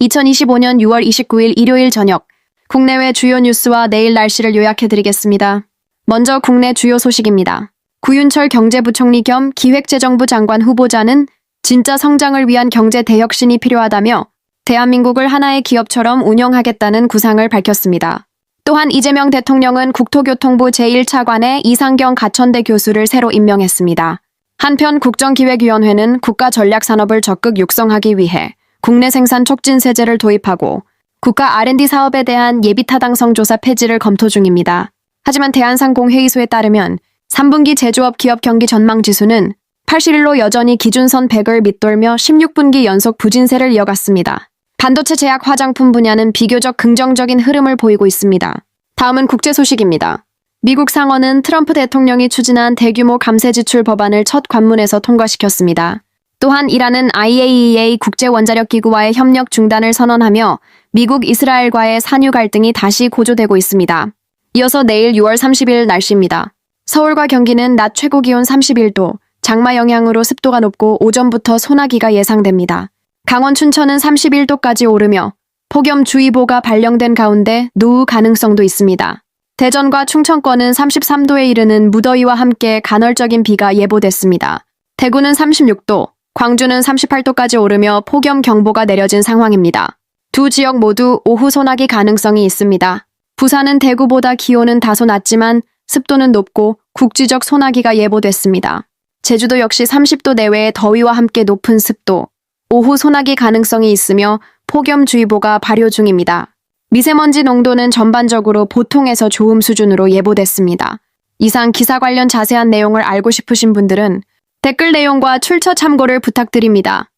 2025년 6월 29일 일요일 저녁 국내외 주요 뉴스와 내일 날씨를 요약해드리겠습니다. 먼저 국내 주요 소식입니다. 구윤철 경제부총리 겸 기획재정부 장관 후보자는 진짜 성장을 위한 경제 대혁신이 필요하다며 대한민국을 하나의 기업처럼 운영하겠다는 구상을 밝혔습니다. 또한 이재명 대통령은 국토교통부 제1차관에 이상경 가천대 교수를 새로 임명했습니다. 한편 국정기획위원회는 국가 전략산업을 적극 육성하기 위해 국내 생산 촉진 세제를 도입하고 국가 R&D 사업에 대한 예비 타당성 조사 폐지를 검토 중입니다. 하지만 대한상공회의소에 따르면 3분기 제조업 기업 경기 전망 지수는 81로 여전히 기준선 100을 밑돌며 16분기 연속 부진세를 이어갔습니다. 반도체 제약 화장품 분야는 비교적 긍정적인 흐름을 보이고 있습니다. 다음은 국제 소식입니다. 미국 상원은 트럼프 대통령이 추진한 대규모 감세 지출 법안을 첫 관문에서 통과시켰습니다. 또한 이란은 IAEA 국제원자력기구와의 협력 중단을 선언하며 미국 이스라엘과의 산유 갈등이 다시 고조되고 있습니다. 이어서 내일 6월 30일 날씨입니다. 서울과 경기는 낮 최고 기온 31도, 장마 영향으로 습도가 높고 오전부터 소나기가 예상됩니다. 강원 춘천은 31도까지 오르며 폭염주의보가 발령된 가운데 노후 가능성도 있습니다. 대전과 충청권은 33도에 이르는 무더위와 함께 간헐적인 비가 예보됐습니다. 대구는 36도, 광주는 38도까지 오르며 폭염 경보가 내려진 상황입니다. 두 지역 모두 오후 소나기 가능성이 있습니다. 부산은 대구보다 기온은 다소 낮지만 습도는 높고 국지적 소나기가 예보됐습니다. 제주도 역시 30도 내외의 더위와 함께 높은 습도, 오후 소나기 가능성이 있으며 폭염주의보가 발효 중입니다. 미세먼지 농도는 전반적으로 보통에서 좋음 수준으로 예보됐습니다. 이상 기사 관련 자세한 내용을 알고 싶으신 분들은 댓글 내용과 출처 참고를 부탁드립니다.